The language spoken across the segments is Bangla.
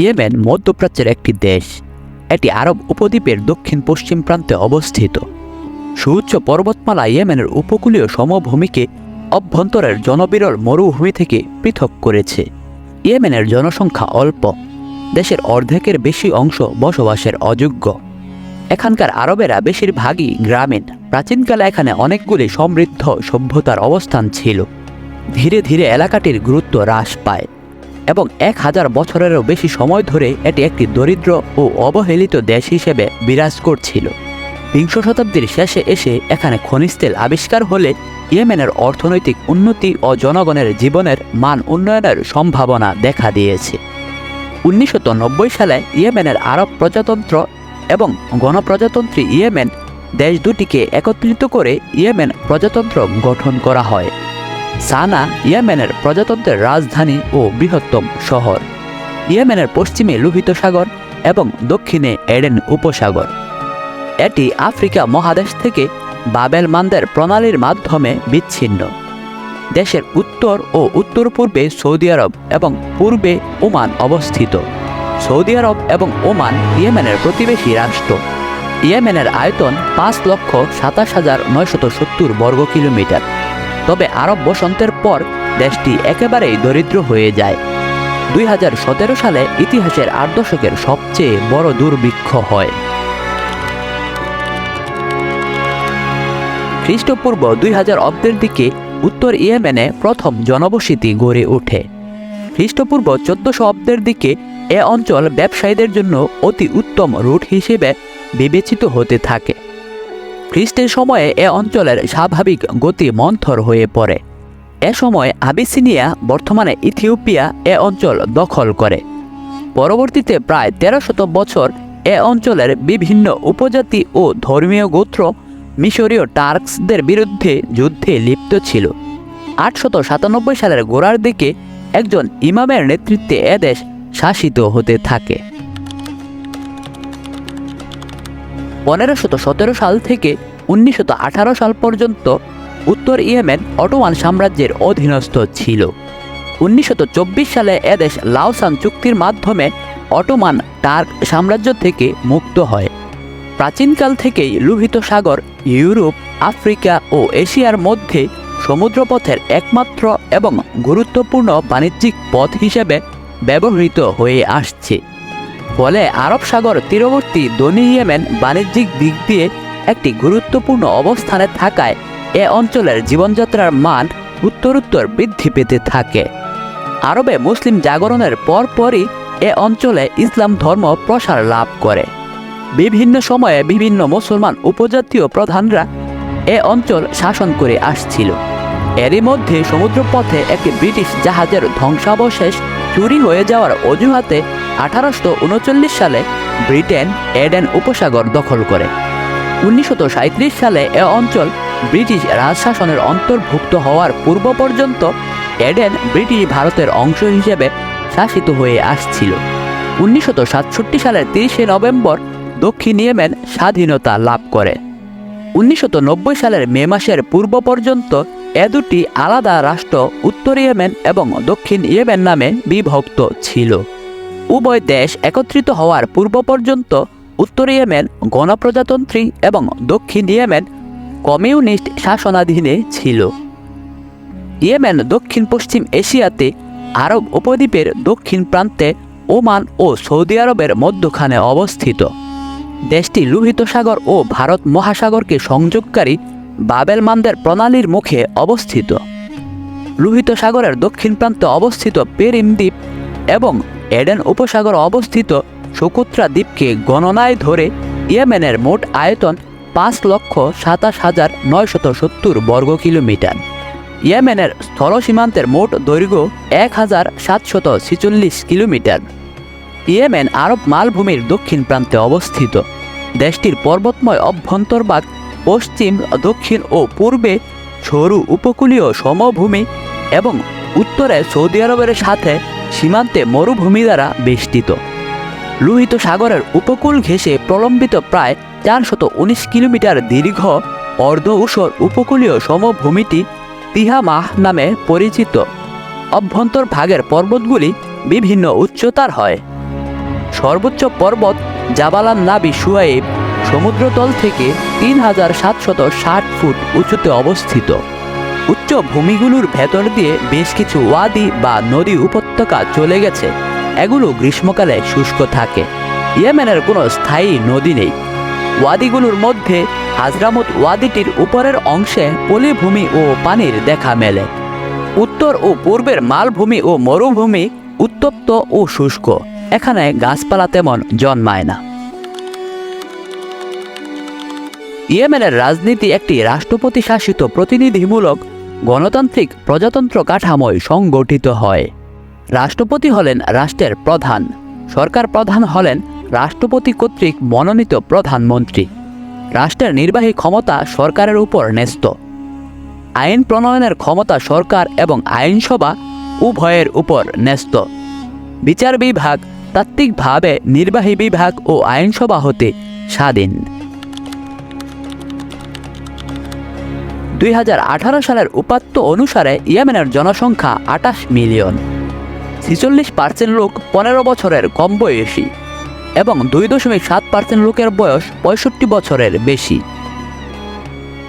ইয়েমেন মধ্যপ্রাচ্যের একটি দেশ। এটি আরব উপদ্বীপের দক্ষিণ পশ্চিম প্রান্তে অবস্থিত। সুউচ্চ পর্বতমালা ইয়েমেনের উপকূলীয় সমভূমিকে অভ্যন্তরের জনবিরল মরুভূমি থেকে পৃথক করেছে। ইয়েমেনের জনসংখ্যা অল্প। দেশের অর্ধেকের বেশি অংশ বসবাসের অযোগ্য। এখানকার আরবেরা বেশিরভাগই গ্রামীণ। প্রাচীনকালে এখানে অনেকগুলি সমৃদ্ধ সভ্যতার অবস্থান ছিল। ধীরে ধীরে এলাকাটির গুরুত্ব হ্রাস পায়। এবং এক হাজার বছরেরও বেশি সময় ধরে এটি একটি দরিদ্র ও অবহেলিত দেশ হিসেবে বিরাজ করছিল। বিংশ শতাব্দীর শেষে এসে এখানে খনিজ তেল আবিষ্কার হলে ইয়েমেনের অর্থনৈতিক উন্নতি ও জনগণের জীবনের মান উন্নয়নের সম্ভাবনা দেখা দিয়েছে। উনিশশো সালে ইয়েমেনের আরব প্রজাতন্ত্র এবং গণপ্রজাতন্ত্রী ইয়েমেন দেশ দুটিকে একত্রিত করে ইয়েমেন প্রজাতন্ত্র গঠন করা হয়। সানা ইয়েমেনের প্রজাতন্ত্রের রাজধানী ও বৃহত্তম শহর। ইয়েমেনের পশ্চিমে লোহিত সাগর এবং দক্ষিণে এডেন উপসাগর। এটি আফ্রিকা মহাদেশ থেকে বাবেল মান্দের প্রণালীর মাধ্যমে বিচ্ছিন্ন। দেশের উত্তর ও উত্তর পূর্বে সৌদি আরব এবং পূর্বে ওমান অবস্থিত। সৌদি আরব এবং ওমান ইয়েমেনের প্রতিবেশী রাষ্ট্র। ইয়েমেনের আয়তন পাঁচ লক্ষ সাতাশ হাজার নয়শত সত্তর বর্গ কিলোমিটার। তবে আরব বসন্তের পর দেশটি একেবারেই দরিদ্র হয়ে যায়। দুই হাজার সতেরো সালে ইতিহাসের আট দশকের সবচেয়ে বড় দুর্ভিক্ষ হয়। খ্রিস্টপূর্ব দুই হাজার অব্দের দিকে উত্তর ইয়েমেনে প্রথম জনবসতি গড়ে ওঠে। খ্রিস্টপূর্ব চোদ্দশো অব্দের দিকে এ অঞ্চল ব্যবসায়ীদের জন্য অতি উত্তম রুট হিসেবে বিবেচিত হতে থাকে। খ্রিস্টের সময়ে এ অঞ্চলের স্বাভাবিক গতি মন্থর হয়ে পড়ে। এ সময় আবিসিনিয়া, বর্তমানে ইথিওপিয়া, এ অঞ্চল দখল করে। পরবর্তীতে প্রায় তেরো শত বছর এ অঞ্চলের বিভিন্ন উপজাতি ও ধর্মীয় গোত্র মিশরীয় টার্কসদের বিরুদ্ধে যুদ্ধে লিপ্ত ছিল। আটশত সাতানব্বই সালের গোড়ার দিকে একজন ইমামের নেতৃত্বে এদেশ শাসিত হতে থাকে। পনেরোশত সতেরো সাল থেকে উনিশশত আঠারো সাল পর্যন্ত উত্তর ইয়েমেন অটোয়ান সাম্রাজ্যের অধীনস্থ ছিল। উনিশশত সালে এদেশ লাওসান চুক্তির মাধ্যমে অটোমান টার্ক সাম্রাজ্য থেকে মুক্ত হয়। প্রাচীনকাল থেকেই লোহিত সাগর, ইউরোপ, আফ্রিকা ও এশিয়ার মধ্যে সমুদ্রপথের একমাত্র এবং গুরুত্বপূর্ণ বাণিজ্যিক পথ হিসেবে ব্যবহৃত হয়ে আসছে। ফলে আরব সাগর তীরবর্তী দনি ইয়েমেন বাণিজ্যিক দিক দিয়ে একটি গুরুত্বপূর্ণ অবস্থানে থাকায় এ অঞ্চলের জীবনযাত্রার মান উত্তরোত্তর বৃদ্ধি পেতে থাকে। আরবে মুসলিম জাগরণের পরপরই এ অঞ্চলে ইসলাম ধর্ম প্রসার লাভ করে। বিভিন্ন সময়ে বিভিন্ন মুসলমান উপজাতীয় প্রধানরা এ অঞ্চল শাসন করে আসছিল। এরই মধ্যে সমুদ্রপথে একটি ব্রিটিশ জাহাজের ধ্বংসাবশেষ চুরি হয়ে যাওয়ার অজুহাতে আঠারোশো উনচল্লিশ সালে ব্রিটেন এডেন উপসাগর দখল করে। উনিশশো সাঁইত্রিশ সালে এ অঞ্চল ব্রিটিশ রাজশাসনের অন্তর্ভুক্ত হওয়ার পূর্ব পর্যন্ত এডেন ব্রিটিশ ভারতের অংশ হিসেবে শাসিত হয়ে আসছিল। উনিশশো সাতষট্টি সালের তিরিশে নভেম্বর দক্ষিণ ইয়েমেন স্বাধীনতা লাভ করে। উনিশশো নব্বই সালের মে মাসের পূর্ব পর্যন্ত এ দুটি আলাদা রাষ্ট্র উত্তর ইয়েমেন এবং দক্ষিণ ইয়েমেন নামে বিভক্ত ছিল। উভয় দেশ একত্রিত হওয়ার পূর্ব পর্যন্ত উত্তর ইয়েমেন গণপ্রজাতন্ত্রী এবং দক্ষিণ ইয়েমেন কমিউনিস্ট শাসনাধীনে ছিল। ইয়েমেন দক্ষিণ পশ্চিম এশিয়াতে আরব উপদ্বীপের দক্ষিণ প্রান্তে ওমান ও সৌদি আরবের মধ্যখানে অবস্থিত। দেশটি লোহিত সাগর ও ভারত মহাসাগরকে সংযোগকারী বাবেলমানদের প্রণালীর মুখে অবস্থিত। লোহিত সাগরের দক্ষিণ প্রান্তে অবস্থিত পেরিম দ্বীপ এবং এডেন উপসাগর অবস্থিত সুকুত্রা দ্বীপকে গণনায় ধরে ইয়েমেনের মোট আয়তন পাঁচ লক্ষ সাতাশ হাজার নয়শত সত্তর বর্গ কিলোমিটার। ইয়েমেনের স্থল সীমান্তের মোট দৈর্ঘ্য এক হাজার সাতশত ছিচল্লিশ কিলোমিটার। ইয়েমেন আরব মালভূমির দক্ষিণ প্রান্তে অবস্থিত। দেশটির পর্বতময় অভ্যন্তরভাগ পশ্চিম, দক্ষিণ ও পূর্বে সরু উপকূলীয় সমভূমি এবং উত্তরে সৌদি আরবের সাথে সীমান্তে মরুভূমি দ্বারা বেষ্টিত। লোহিত সাগরের উপকূল ঘেঁষে প্রলম্বিত প্রায় চারশত উনিশ কিলোমিটার দীর্ঘ অর্ধ ঊষর উপকূলীয় সমভূমিটি তিহামাহ নামে পরিচিত। অভ্যন্তর ভাগের পর্বতগুলি বিভিন্ন উচ্চতার হয়। সর্বোচ্চ পর্বত জাবালান নাবি সুয়াইব সমুদ্রতল থেকে তিন হাজার সাতশত ষাট ফুট উঁচুতে অবস্থিত। উচ্চ ভূমিগুলোর ভেতর দিয়ে বেশ কিছু ওয়াদি বা নদী উপত্যকা চলে গেছে। এগুলো গ্রীষ্মকালে শুষ্ক থাকে। ইয়েমেনের কোনো স্থায়ী নদী নেই। ওয়াদিগুলোর মধ্যে হাজরামত ওয়াদিটির উপরের অংশে পলিভূমি ও পানির দেখা মেলে। উত্তর ও পূর্বের মালভূমি ও মরুভূমি উত্তপ্ত ও শুষ্ক। এখানে গাছপালা তেমন জন্মায় না। ইয়েমেনের রাজনীতি একটি রাষ্ট্রপতি শাসিত প্রতিনিধিমূলক গণতান্ত্রিক প্রজাতন্ত্র কাঠামোয় সংগঠিত হয়। রাষ্ট্রপতি হলেন রাষ্ট্রের প্রধান, সরকার প্রধান হলেন রাষ্ট্রপতি কর্তৃক মনোনীত প্রধানমন্ত্রী। রাষ্ট্রের নির্বাহী ক্ষমতা সরকারের উপর ন্যস্ত। আইন প্রণয়নের ক্ষমতা সরকার এবং আইনসভা উভয়ের উপর ন্যস্ত। বিচার বিভাগ তাত্ত্বিকভাবে নির্বাহী বিভাগ ও আইনসভা হতে স্বাধীন। দুই হাজার আঠারো সালের উপাত্ত অনুসারে ইয়েমেনের জনসংখ্যা আটাশ মিলিয়ন। ছিচল্লিশ পার্সেন্ট লোক পনেরো বছরের কম বয়সী এবং দুই দশমিক সাত পার্সেন্ট লোকের বয়স পঁয়ষট্টি বছরের বেশি।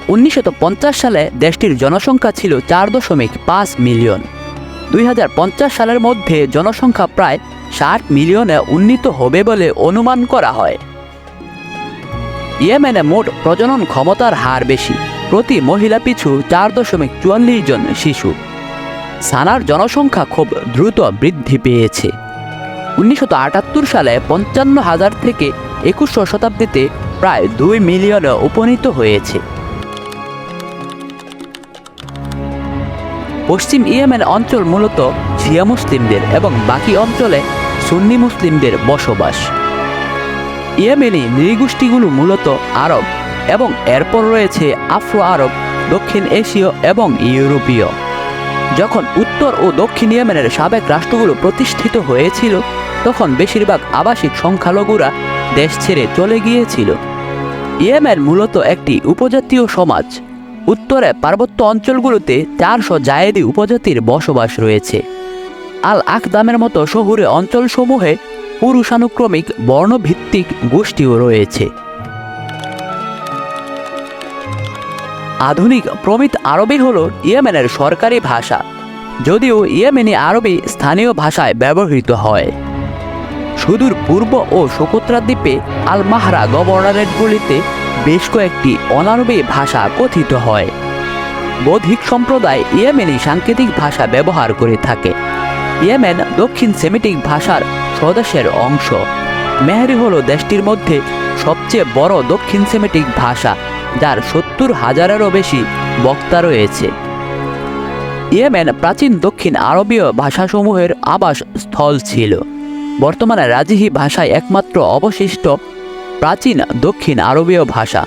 উনিশশো সালে দেশটির জনসংখ্যা ছিল চার দশমিক পাঁচ মিলিয়ন। দুই হাজার পঞ্চাশ সালের মধ্যে জনসংখ্যা প্রায় ষাট মিলিয়নে উন্নীত হবে বলে অনুমান করা হয়। ইয়েমেনে মোট প্রজনন ক্ষমতার হার বেশি। প্রতি মহিলা পিছু চার দশমিক চুয়াল্লিশ জন শিশু। সানার জনসংখ্যা খুব দ্রুত বৃদ্ধি পেয়েছে। উনিশশো আটাত্তর সালে পঞ্চান্ন হাজার থেকে একুশশো শতাব্দীতে প্রায় দুই মিলিয়নে উপনীত হয়েছে। পশ্চিম ইয়েমেন অঞ্চল মূলত শিয়া মুসলিমদের এবং বাকি অঞ্চলে সুন্নি মুসলিমদের বসবাস। ইয়েমেনি নৃগোষ্ঠীগুলো মূলত আরব। এবং এরপর রয়েছে আফ্রো আরব, দক্ষিণ এশীয় এবং ইউরোপীয়। যখন উত্তর ও দক্ষিণ ইয়েমেনের সাবেক রাষ্ট্রগুলো প্রতিষ্ঠিত হয়েছিল, তখন বেশিরভাগ আবাসিক সংখ্যালঘুরা দেশ ছেড়ে চলে গিয়েছিল। ইয়েমেন মূলত একটি উপজাতীয় সমাজ। উত্তরে পার্বত্য অঞ্চলগুলোতে চারশো জায়েদি উপজাতির বসবাস রয়েছে। আল আকদামের মতো শহুরে অঞ্চলসমূহে পুরুষানুক্রমিক বর্ণভিত্তিক গোষ্ঠীও রয়েছে। আধুনিক প্রমিত আরবি হল ইয়েমেনের সরকারি ভাষা, যদিও ইয়েমেনি আরবি স্থানীয় ভাষায় ব্যবহৃত হয়। সুদূর পূর্ব ও সোকোত্রা দ্বীপে আল মাহরা গভর্নরেটগুলিতে বেশ কয়েকটি অনারবি ভাষা কথিত হয়। বৌদ্ধিক সম্প্রদায় ইয়েমেনি সাংকেতিক ভাষা ব্যবহার করে থাকে। ইয়েমেন দক্ষিণ সেমিটিক ভাষার স্বদেশের অংশ। মেহরি হল দেশটির মধ্যে সবচেয়ে বড় দক্ষিণ সেমিটিক ভাষা। যার সত্তর হাজারেরও বেশি বক্তা রয়েছে। ইয়েমেন প্রাচীন দক্ষিণ আরবীয় ভাষাসমূহের আবাস স্থল ছিল। বর্তমানে রাজিহি ভাষায় একমাত্র অবশিষ্ট প্রাচীন দক্ষিণ আরবীয় ভাষা।